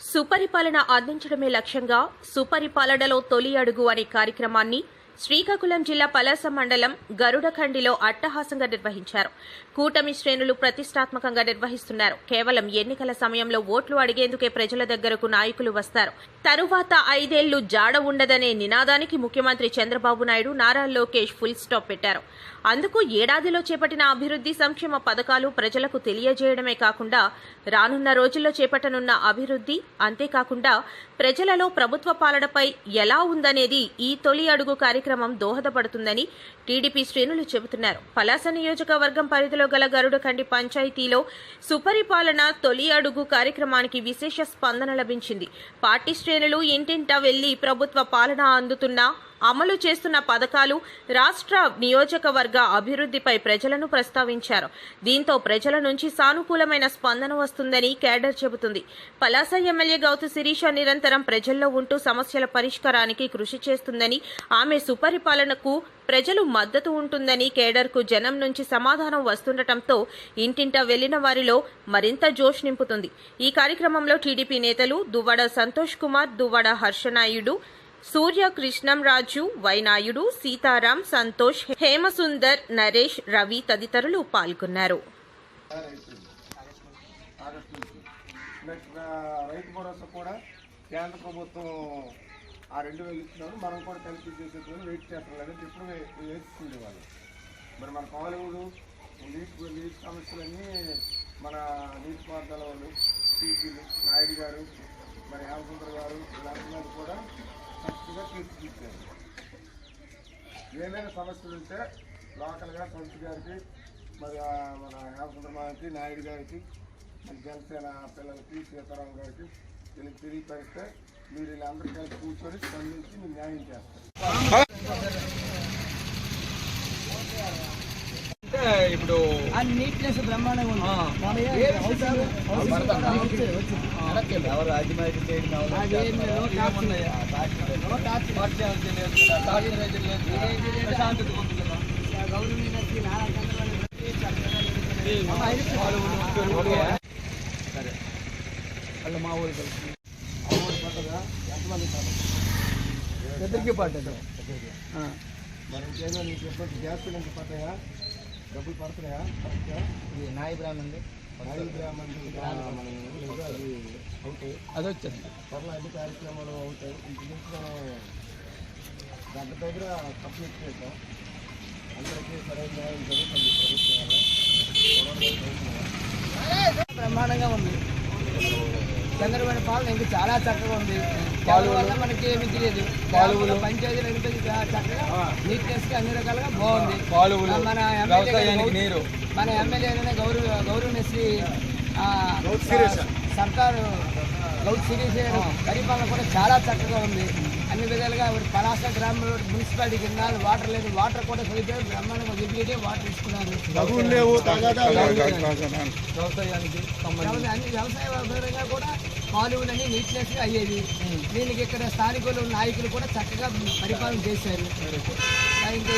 సుపరిపాలన అందించడమే లక్ష్యంగా సుపరిపాలనలో తొలి అడుగు అనే కార్యక్రమాన్ని శ్రీకాకుళం జిల్లా పలాస మండలం గరుడఖండిలో అట్టహాసంగా నిర్వహించారు. కూటమి శ్రేణులు ప్రతిష్టాత్మకంగా నిర్వహిస్తున్నారు. కేవలం ఎన్నికల సమయంలో ఓట్లు అడిగేందుకే ప్రజల దగ్గరకు నాయకులు వస్తారు. తరువాత ఐదేళ్ళు జాడ ఉండదనే నినాదానికి ముఖ్యమంత్రి చంద్రబాబు నాయుడు నారా లోకేష్ ఫుల్ స్టాప్ పెట్టారు. అందుకు ఏడాదిలో చేపట్టిన అభివృద్ధి సంక్షేమ పథకాలు ప్రజలకు తెలియజేయడమే కాకుండా రానున్న రోజుల్లో చేపట్టనున్న అభివృద్ధి అంతేకాకుండా ప్రజలలో ప్రభుత్వ పాలనపై ఎలా ఉందనేది ఈ తొలి అడుగు కార్యక్రమం దోహదపడుతుందని టీడీపీ శ్రేణులు చెబుతున్నారు. పలాస నియోజకవర్గం పరిధిలో గల గరుడకండి పంచాయతీలో సుపరిపాలన తొలి అడుగు కార్యక్రమానికి విశేష స్పందన లభించింది. పార్టీ శ్రేణులు ఇంటింటా వెళ్ళి ప్రభుత్వ పాలన అందుతున్న అమలు చేస్తున్న పథకాలు రాష్ట్ర నియోజకవర్గ అభివృద్ధిపై ప్రజలను ప్రస్తావించారు. దీంతో ప్రజల నుంచి సానుకూలమైన స్పందన వస్తుందని కేడర్ చెబుతుంది. పలాస ఎమ్మెల్యే గౌతు శిరీష నిరంతరం ప్రజల్లో ఉంటూ సమస్యల పరిష్కారానికి కృషి చేస్తుందని ఆమె సుపరిపాలనకు ప్రజలు మద్దతు ఉంటుందని కేడర్కు జనం నుంచి సమాధానం వస్తుండటంతో ఇంటింట వెళ్ళిన వారిలో మరింత జోష్ నింపుతుంది. ఈ కార్యక్రమంలో టీడీపీ నేతలు దువ్వడ సంతోష్ కుమార్ దువ్వడ హర్షనాయుడు సూర్య కృష్ణంరాజు వైనాయుడు సీతారాం సంతోష్ హేమసుందర్ నరేష్ రవి తదితరులు పాల్గొన్నారు. రైతు భరోసా కూడా కేంద్ర ప్రభుత్వం ఆ రెండు వేలు మనం కూడా కలిపి చేసేటువంటి వెయిట్ చేస్తాం లేదంటే ఇప్పుడు వాళ్ళు. మరి మన కాలువలు నీటి నీటి సమస్యలన్నీ మన వాళ్ళు టీపీలు నాయుడు గారు మరి హేమసుందర్ గారు వీళ్ళందరూ కూడా ఏమైనా సమస్యలు ఉంటే లోకల్గా సంస్థ గారికి మరి మన హేమసుందరమాకి నాయుడు గారికి మరి జనసేన పిల్లలకి సీతారాం గారికి వీళ్ళకి తెలియపరిస్తే మీరు వీళ్ళందరూ కలిసి కూర్చొని స్పందించి మీరు న్యాయం చేస్తారు. అంటే ఇప్పుడు ఆ నీట్నెస్ బ్రహ్మాండంగా వాళ్ళు. సరే. వాళ్ళు మా ఊరు కలిసి ఎదురుకి పడ్డది మరి ఇంకేదో నీకు ఎప్పుడు గ్యాస్ సిలిండర్ పడతాయా డబ్బులు పడుతున్నాయా? ఇది నాయి బ్రాహ్మణ్ ఐదు గ్రామాలు అది అవుతాయి అది వచ్చింది. త్వరలో అన్ని కార్యక్రమాలు అవుతాయి ఇంచుమించు దగ్గర దగ్గర కంప్లీట్ చేద్దాం. అందరికీ సరైన న్యాయం జరుగుతుంది ప్రభుత్వం వల్ల. బ్రహ్మాండంగా ఉంది. చంద్రబాబు పాలన ఇంకా చాలా చక్కగా ఉంది. పాలు వల్ల మనకి ఏమి తెలియదు. పాలువులు పంచాయతీలు ఎంత చక్కగా. నీట్నెస్గా అన్ని రకాలుగా బాగుంది. కాలువలు. మన ఎమ్మెల్యే మన ఎమ్మెల్యే గౌరవ గౌరవశ్రీ సర్కారు గౌడ్ సిరీస్ పరిపాలన కూడా చాలా చక్కగా ఉంది. అన్ని విధాలుగా పలాస గ్రామంలో మున్సిపాలిటీ కింద వాటర్ లేదు. వాటర్ కూడా సరిపోయి బ్రహ్మాండంగా దిగితే వాటర్ ఇస్తున్నారు. కాబట్టి అన్ని వ్యవసాయ పరంగా కూడా కాలువలన్నీ నీట్నెస్గా అయ్యేది దీనికి ఇక్కడ స్థానికులు నాయకులు కూడా చక్కగా పరిపాలన చేశారు. ఇంకా